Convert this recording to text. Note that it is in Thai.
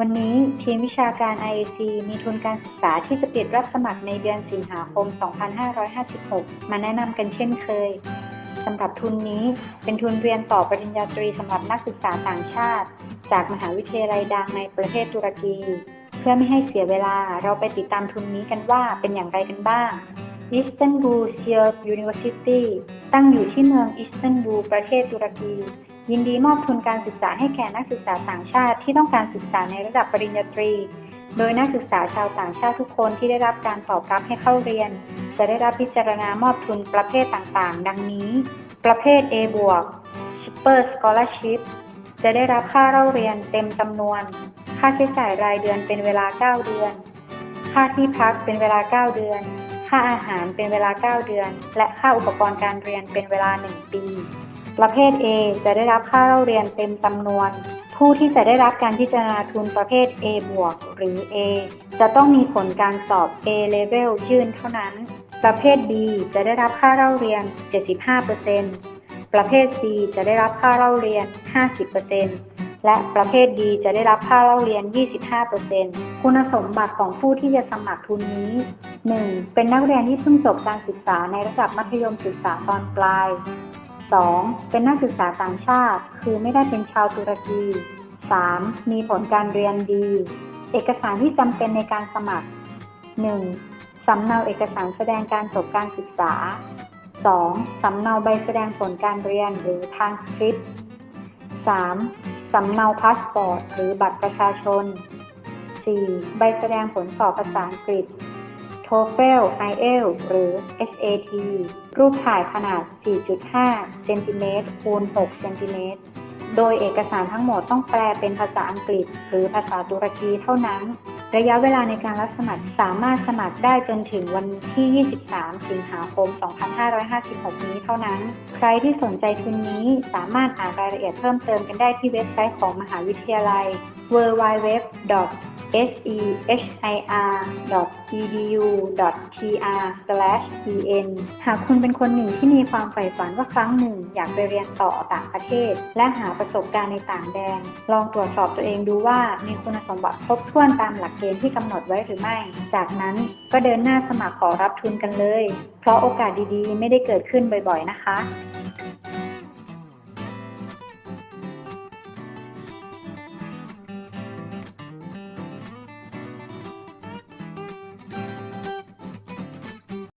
วันนี้ทีมวิชาการ IAC มีทุนการศึกษาที่จะปิดรับสมัครในเดือนสิงหาคม 2556 มาแนะนำกันเช่นเคยสำหรับทุนนี้เป็นทุนเรียนต่อปริญญาตรีสำหรับนักศึกษาต่างชาติ จากมหาวิทยาลัยดังในประเทศตุรกี เพื่อไม่ให้เสียเวลาเราไปติดตามทุนนี้กันว่าเป็นอย่างไรกันบ้าง Istanbul Seal University ตั้งอยู่ที่เมืองอิสตันบูลประเทศตุรกี ยินดีมอบทุนการศึกษาให้แก่นักศึกษาต่างชาติที่ต้องการศึกษาในระดับปริญญาตรี โดยนักศึกษาชาวต่างชาติทุกคนที่ได้รับการตอบรับให้เข้าเรียน จะได้รับพิจารณามอบทุนประเภทต่างๆ ดังนี้ ประเภท A บวก Super Scholarship จะได้รับค่าเล่าเรียนเต็มจำนวน ค่าใช้จ่ายรายเดือนเป็นเวลา 9 เดือน ค่าที่พักเป็นเวลา 9 เดือน ค่าอาหารเป็นเวลา 9 เดือน และค่าอุปกรณ์การเรียนเป็นเวลา 1 ปี ประเภท A จะได้รับค่าเล่าเรียนเต็มจำนวน ผู้ที่จะได้รับการพิจารณาทุนประเภท A บวกหรือ A จะต้องมีผลการสอบ A level ยื่นเท่านั้น ประเภท B จะได้รับค่าเล่าเรียน 75%ประเภท C จะได้รับค่าเล่าเรียน 50%และประเภท D จะได้รับค่าเล่าเรียน 25%คุณสมบัติของผู้ที่จะสมัครทุนนี้ 1. เป็นนักเรียนที่เพิ่งจบการศึกษาในระดับมัธยมศึกษาตอนปลาย 2. เป็นนักศึกษาต่างชาติ คือไม่ได้เป็นชาวตุรกี 3. มีผลการเรียนดี เอกสารที่จำเป็นในการสมัคร 1. สำเนาเอกสารแสดงการจบการศึกษา 2. สำเนาใบแสดงผลการเรียนหรือทางสคริปต์ 3. สำเนาพาสปอร์ตหรือบัตรประชาชน 4. ใบแสดงผลสอบภาษาอังกฤษ TOEFL IELTS หรือ SAT รูปถ่ายขนาด 4.5 เซนติเมตรคูณ 6 เซนติเมตร โดยเอกสารทั้งหมดต้องแปลเป็นภาษาอังกฤษ หรือภาษาตุรกีเท่านั้น ระยะเวลาในการรับสมัครสามารถสมัครได้จนถึงวันที่ 23 สิงหาคม 2556 นี้เท่านั้น ใครที่สนใจทุนนี้สามารถอ่านรายละเอียดเพิ่มเติมกันได้ที่เว็บไซต์ของมหาวิทยาลัย www sehir.edu.tr/en หากคุณเป็นคนหนึ่งที่มีความใฝ่ฝันว่าครั้งหนึ่ง อยากไปเรียนต่อต่างประเทศ และหาประสบการณ์ในต่างแดน ลองตรวจสอบตัวเองดูว่ามีคุณสมบัติครบถ้วนตามหลักเกณฑ์ที่กำหนดไว้หรือไม่ จากนั้นก็เดินหน้าสมัครขอรับทุนกันเลย เพราะโอกาสดีๆ ไม่ได้เกิดขึ้นบ่อยๆนะคะ